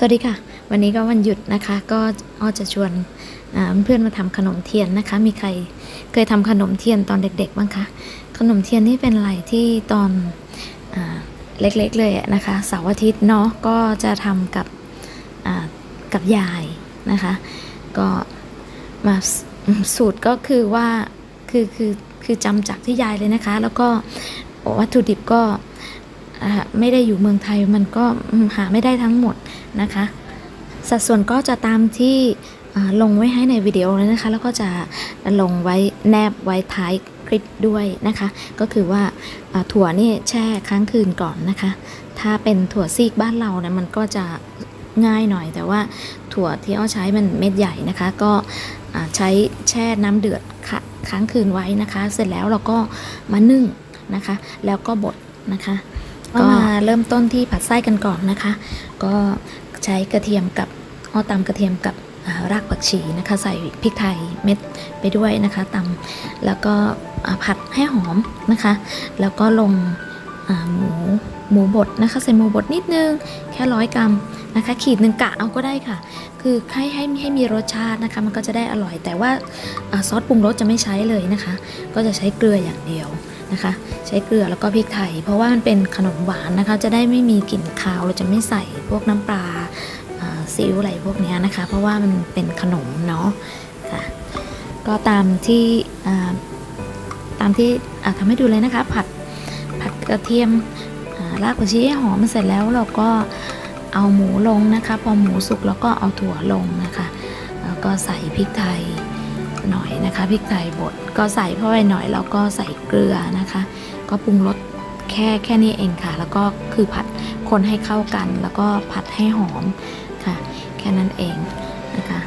สวัสดีค่ะ วันนี้ก็วันหยุดนะคะ ก็อ้อจะชวนเพื่อนมาทำขนมเทียนนะคะ มีใครเคยทำขนมเทียนตอนเด็ก ๆ บ้างคะขนมเทียนนี่เป็นอะไรที่ตอนอเล็กๆเลยนะคะเสาร์อาทิตย์เนาะก็จะทำกับกับยายนะคะ ก็มาสูตรก็คือว่าคือคือคือจำจากที่ยายเลยนะคะ แล้วก็วัตถุดิบก็ ไม่ได้อยู่เมืองไทยมันก็หาไม่ได้ทั้งหมดนะคะ สัดส่วนก็จะตามที่ลงไว้ให้ในวิดีโอเลยนะคะ แล้วก็จะลงไว้แนบไว้ท้ายคลิปด้วยนะคะ ก็คือว่าถั่วนี่แช่ค้างคืนก่อนนะคะ ถ้าเป็นถั่วซีกบ้านเราเนี่ยมันก็จะง่ายหน่อย แต่ว่าถั่วที่อ้อใช้มันเม็ดใหญ่นะคะ ก็ใช้แช่น้ำเดือดค่ะค้างคืนไว้นะคะ เสร็จแล้วเราก็มานึ่งนะคะ แล้วก็บดนะคะ ก็มาเริ่มต้นที่ผัดไส้กันก่อนนะคะ ก็ใช้กระเทียมกับอ้อตำกระเทียมกับรากผักชีนะคะ ใส่พริกไทยเม็ดไปด้วยนะคะตำแล้วก็ผัดให้หอมนะคะ แล้วก็ลงหมูหมูบดนะคะใส่หมูบดนิดนึงแค่ร้อยกรัมนะคะ ขีดหนึ่งกะเอาก็ได้ค่ะ คือให้ให้ให้มีรสชาตินะคะ มันก็จะได้อร่อยแต่ว่าอาซอสปรุงรสจะไม่ใช้เลยนะคะ ก็จะใช้เกลืออย่างเดียว นะคะ ใช้เกลือแล้วก็พริกไทย เพราะว่ามันเป็นขนมหวานนะคะ จะได้ไม่มีกลิ่นคาวเราจะไม่ใส่พวกน้ำปลาซีอิ๊วอะไรพวกนี้นะคะ เพราะว่ามันเป็นขนมเนาะค่ะก็ตามที่ตามที่ทำให้ดูเลยนะคะ ผัดผัดกระเทียมรากผักชีให้หอมเสร็จแล้วเราก็เอาหมูลงนะคะ พอหมูสุกเราก็เอาถั่วลงนะคะ แล้วก็ใส่พริกไทย หน่อยนะคะพริกไทยบดก็ใส่เข้าไปหน่อยแล้วก็ใส่เกลือนะคะ ก็ปรุงรสแค่แค่นี้เองค่ะ แล้วก็คือผัดคนให้เข้ากัน แล้วก็ผัดให้หอมค่ะ แค่นั้นเองนะคะ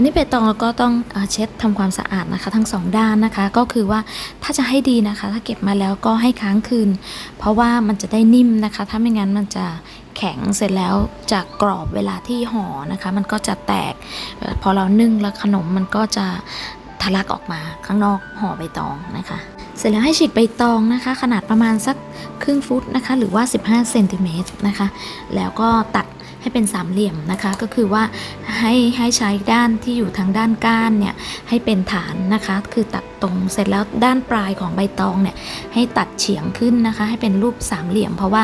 คราวนี้ใบตองเราก็ต้องเช็ดทำความสะอาดนะคะ ทั้งสองด้านนะคะ ก็คือว่าถ้าจะให้ดีนะคะ ถ้าเก็บมาแล้วก็ให้ค้างคืน เพราะว่ามันจะได้นิ่มนะคะ ถ้าไม่งั้นมันจะแข็งเสร็จแล้วจากกรอบเวลาที่ห่อนะคะ มันก็จะแตก พอเรานึ่งแล้วขนมมันก็จะทะลักออกมาข้างนอกห่อใบตองนะคะ เสร็จแล้วให้ฉีกใบตองนะคะ ขนาดประมาณสักครึ่งฟุตนะคะ หรือว่า 15เซนติเมตรนะคะ แล้วก็ตัด ให้เป็นสามเหลี่ยมนะคะก็คือว่าให้ให้ใช้ด้านที่อยู่ทางด้านก้านเนี่ยให้เป็นฐานนะคะ คือตัดตรงเสร็จแล้วด้านปลายของใบตองเนี่ยให้ตัดเฉียงขึ้นนะคะ ให้เป็นรูปสามเหลี่ยม เพราะว่า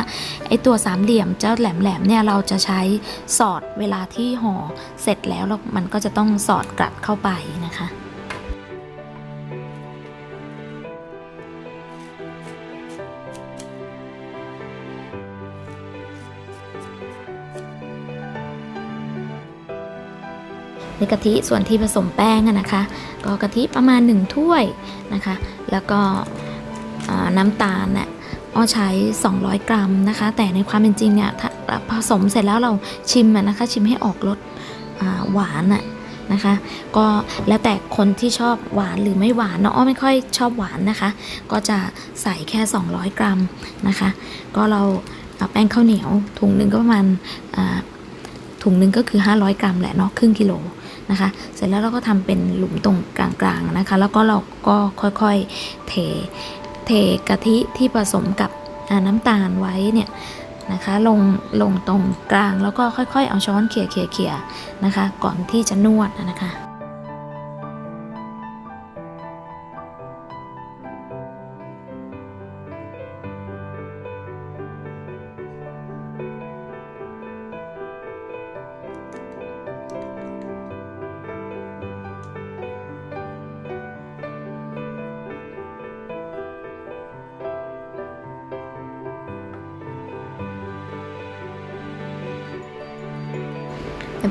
ไอตัวสามเหลี่ยมเจ้าแหลมๆเนี่ยเราจะใช้สอดเวลาที่ห่อเสร็จแล้วแล้วมันก็จะต้องสอดกลัดเข้าไปนะคะ ในกะทิส่วนที่ผสมแป้งอะนะคะ ก็กะทิประมาณ 1 ถ้วยนะคะ แล้วก็น้ำตาลเนี่ยอ้อใช้ 200 กรัมนะคะ แต่ในความเป็นจริงเนี่ยถ้าผสมเสร็จแล้วเราชิมนะคะ ชิมให้ออกรสหวานอะนะคะ ก็แล้วแต่คนที่ชอบหวานหรือไม่หวานเนาะอ้อไม่ค่อยชอบหวานนะคะ ก็จะใส่แค่ 200 กรัมนะคะ ก็เราเอาแป้งข้าวเหนียวถุงหนึ่งก็ประมาณถุงหนึ่งก็คือ 500 กรัมแหละเนาะครึ่งกิโล นะคะ เสร็จแล้วเราก็ทำเป็นหลุมตรงกลางๆนะคะ แล้วก็เราก็ค่อยๆเทเทกะทิที่ผสมกับน้ำตาลไว้เนี่ยนะคะลงลงตรงกลางแล้วก็ค่อยๆ เอาช้อนเขี่ยเขี่ยเขี่ยนะคะ ก่อนที่จะนวดนะคะ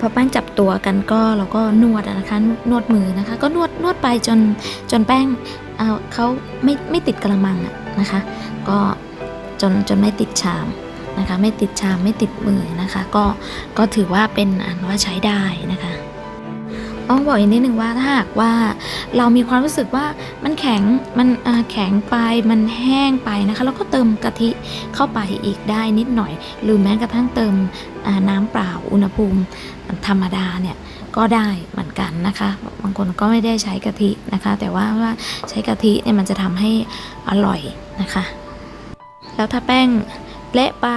พอแป้งจับตัวกันก็เราก็นวดนะคะนวดมือนะคะ ก็นวดนวดไปจนจนแป้งเอาเขาไม่ไม่ติดกระมังอะนะคะ ก็จนจนไม่ติดชามนะคะ ไม่ติดชามไม่ติดมือนะคะ ก็ก็ถือว่าเป็นอันว่าใช้ได้นะคะ ต้องบอกอีกนิดนึงว่าถ้าหากว่าเรามีความรู้สึกว่ามันแข็งมันแข็งไปมันแห้งไปนะคะแล้วก็เติมกะทิเข้าไปอีกได้นิดหน่อย หรือแม้กระทั่งเติมน้ำเปล่าอุณหภูมิธรรมดาเนี่ยก็ได้เหมือนกันนะคะ บางคนก็ไม่ได้ใช้กะทินะคะ แต่ว่าว่าใช้กะทิเนี่ยมันจะทำให้อร่อยนะคะ แล้วถ้าแป้งเละไป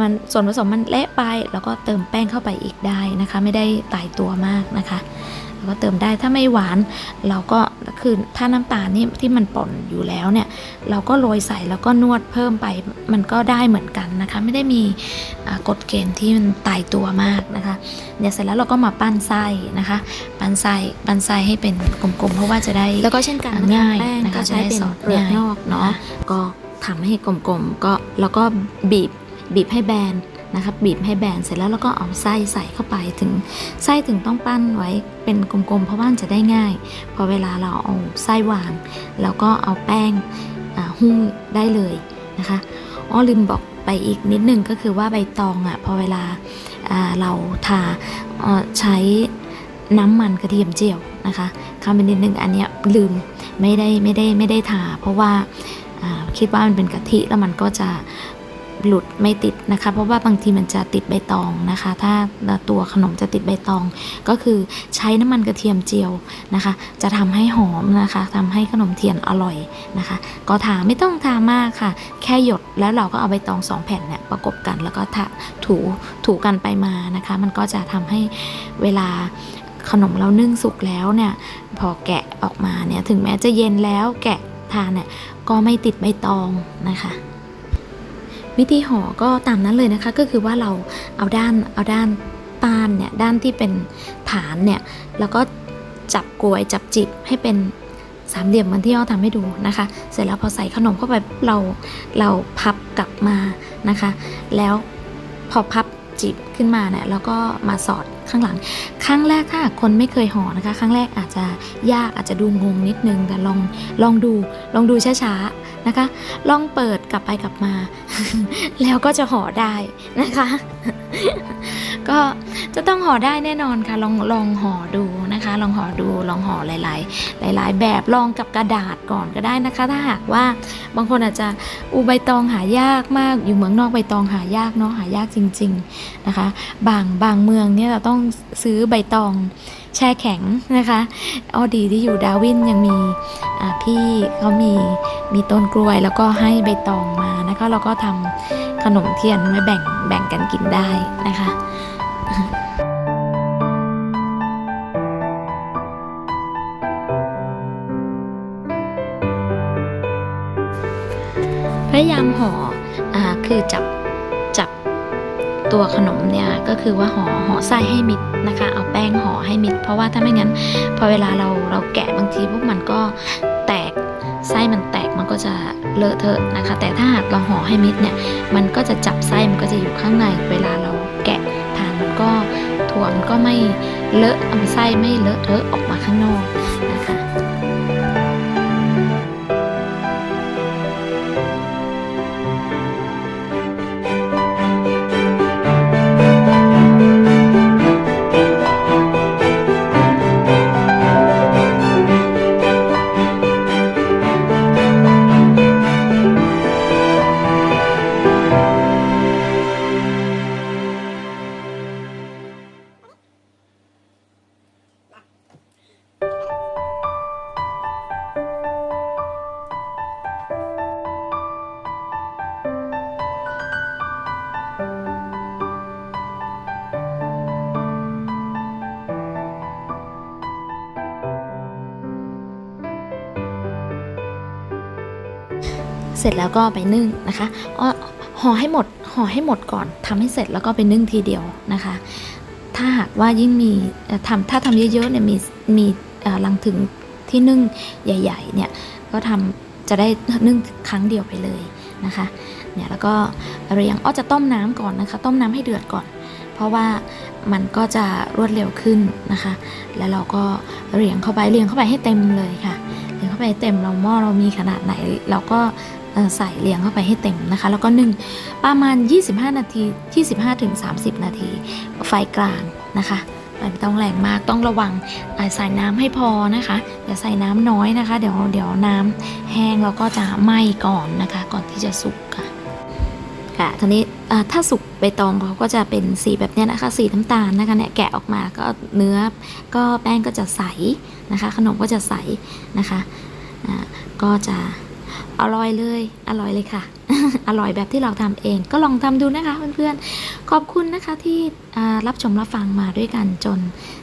มันส่วนผสมมันเละไปแล้วก็เติมแป้งเข้าไปอีกได้นะคะ ไม่ได้ตายตัวมากนะคะแล้วก็เติมได้ถ้าไม่หวานเราก็คือถ้าน้ำตาลนี่ที่มันป่นอยู่แล้วเนี่ย เราก็โรยใส่แล้วก็นวดเพิ่มไปมันก็ได้เหมือนกันนะคะ ไม่ได้มีอ่ากฎเกณฑ์ที่มันตายตัวมากนะคะเนี่ยเสร็จแล้วเราก็มาปั้นไส้นะคะ ปั้นไส้ปั้นไส้ให้เป็นกลมๆเพราะว่าจะได้แล้วก็เช่นกันง่ายแป้งนะคะก็ใช้เป็นจะได้สอดเปลือกง่ายนอกเนาะก็ทำให้กลมๆก็แล้วก็บีบ บีบให้แบนนะคะบีบให้แบนเสร็จแล้วเราก็เอาไส้ใส่เข้าไปถึงไส้ถึงต้องปั้นไว้เป็นกลมๆ เพราะว่าจะได้ง่าย พอเวลาเราเอาไส้วาง แล้วก็เอาแป้งหุ้มได้เลยนะคะอ้อลืมบอกไปอีกนิดนึงก็คือว่าใบตองอะพอเวลาเราทาใช้น้ำมันกระเทียมเจียวนะคะคำเป็นนิดนึงอันเนี้ยลืมไม่ได้ไม่ได้ไม่ได้ทา เพราะว่าคิดว่ามันเป็นกะทิแล้วมันก็จะ หลุดไม่ติดนะคะ เพราะว่าบางทีมันจะติดใบตองนะคะ ถ้าตัวขนมจะติดใบตอง ก็คือใช้น้ำมันกระเทียมเจียวนะคะ จะทำให้หอมนะคะทำให้ขนมเทียนอร่อยนะคะ ก็ทาไม่ต้องทามากค่ะ แค่หยดแล้วเราก็เอาใบตองสองแผ่นเนี่ยประกบกันแล้วก็ทาถูถูกันไปมานะคะ มันก็จะทำให้เวลาขนมเรานึ่งสุกแล้วเนี่ยพอแกะออกมาเนี่ยถึงแม้จะเย็นแล้วแกะทานเนี่ยก็ไม่ติดใบตองนะคะ วิธีห่อก็ตามนั้นเลยนะคะ ก็คือว่าเราเอาด้านเอาด้านปานเนี่ยด้านที่เป็นฐานเนี่ยแล้วก็จับกลวยจับจิบให้เป็นสามเหลี่ยมเหมือนที่อ้อทำให้ดูนะคะ เสร็จแล้วพอใส่ขนมเข้าไปเราเราพับกลับมานะคะ แล้วพอพับจิบขึ้นมาเนี่ยแล้วก็มาสอด ข้างหลัง ครั้งแรกถ้าคนไม่เคยห่อนะคะ ครั้งแรกอาจจะยากอาจจะดูงงนิดนึงแต่ลองลองดูลองดูช้าๆนะคะ ลองเปิดกลับไปกลับมา แล้วก็จะห่อได้นะคะ ก็จะต้องห่อได้แน่นอนค่ะ ลองลองห่อดู ลองห่อดูลองห่อหลายๆ หลาย ๆ แบบลองกับกระดาษก่อนก็ได้นะคะ ถ้าหากว่าบางคนอาจจะอูใบตองหายากมากอยู่เมืองนอกใบตองหายากเนาะหายากจริง ๆนะคะ บางบางเมืองเนี่ยเราต้องซื้อใบตองแช่แข็งนะคะอ้อดีที่อยู่ดาวินยังมีพี่เขามีมีต้นกล้วยแล้วก็ให้ใบตองมานะคะเราก็ทำขนมเทียนไว้แบ่งแบ่งกันกินได้นะคะ ยายามห่ออ่าคือจับจับตัวขนมเนี่ยก็คือว่าห่อห่อไส้ให้มิดนะคะ เอาแป้งห่อให้มิด เพราะว่าถ้าไม่งั้น พอเวลาเราเราแกะบางทีพวกมันก็แตกไส้มันแตกมันก็จะเลอะเทอะนะคะ แต่ถ้าหากเราห่อให้มิดเนี่ยมันก็จะจับไส้มันก็จะอยู่ข้างในเวลาเราแกะทานมันก็ถั่วมันก็ไม่เลอะเอาไส้ไม่เลอะเทอะออกมาข้างนอก เสร็จแล้วก็ไปนึ่งนะคะอ้อห่อให้หมดห่อให้หมดก่อนทำให้เสร็จแล้วก็ไปนึ่งทีเดียวนะคะ ถ้าหากว่ายิ่งมีทำถ้าทำเยอะๆเนี่ยมีมีอ่อลังถึงที่นึ่งใหญ่ ๆ เนี่ยก็ทำจะได้นึ่งครั้งเดียวไปเลยนะคะเนี่ยแล้วก็เรียงอ้อจะต้มน้ำก่อนนะคะ ต้มน้ำให้เดือดก่อน เพราะว่ามันก็จะรวดเร็วขึ้นนะคะ แล้วเราก็เรียงเข้าไปเรียงเข้าไปให้เต็มเลยค่ะเรียงเข้าไปเต็มเราหม้อเรามีขนาดไหน เราก็ ใส่เรียงเข้าไปให้เต็มนะคะ แล้วก็นึ่งประมาณ 25 นาที 25ถึง30 นาที ไฟกลางนะคะไม่ต้องแรงมากต้องระวังใส่น้ำให้พอนะคะอย่าใส่น้ำน้อยนะคะ เดี๋ยวเดี๋ยวน้ำแห้งแล้วก็จะไหม้ก่อนนะคะ ก่อนที่จะสุกค่ะค่ะทีนี้ถ้าสุกใบตองเขาก็จะเป็นสีแบบนี้นะคะ สีน้ำตาลนะคะเนี่ยแกะออกมาก็เนื้อก็แป้งก็จะใสนะคะ ขนมก็จะใสนะคะก็จะ อร่อยเลย อร่อยเลยค่ะ อร่อยแบบที่เราทำเอง ก็ลองทำดูนะคะเพื่อนๆ ขอบคุณนะคะที่รับชมรับฟังมาด้วยกันจน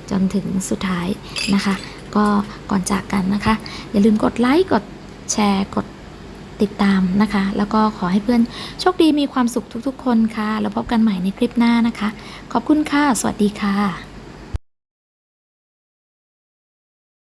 จนถึงสุดท้ายนะคะ ก็ก่อนจากกันนะคะ อย่าลืมกดไลค์ กดแชร์ กดติดตามนะคะ แล้วก็ขอให้เพื่อนโชคดีมีความสุขทุกๆ คนค่ะ แล้วพบกันใหม่ในคลิปหน้านะคะ ขอบคุณค่ะ สวัสดีค่ะ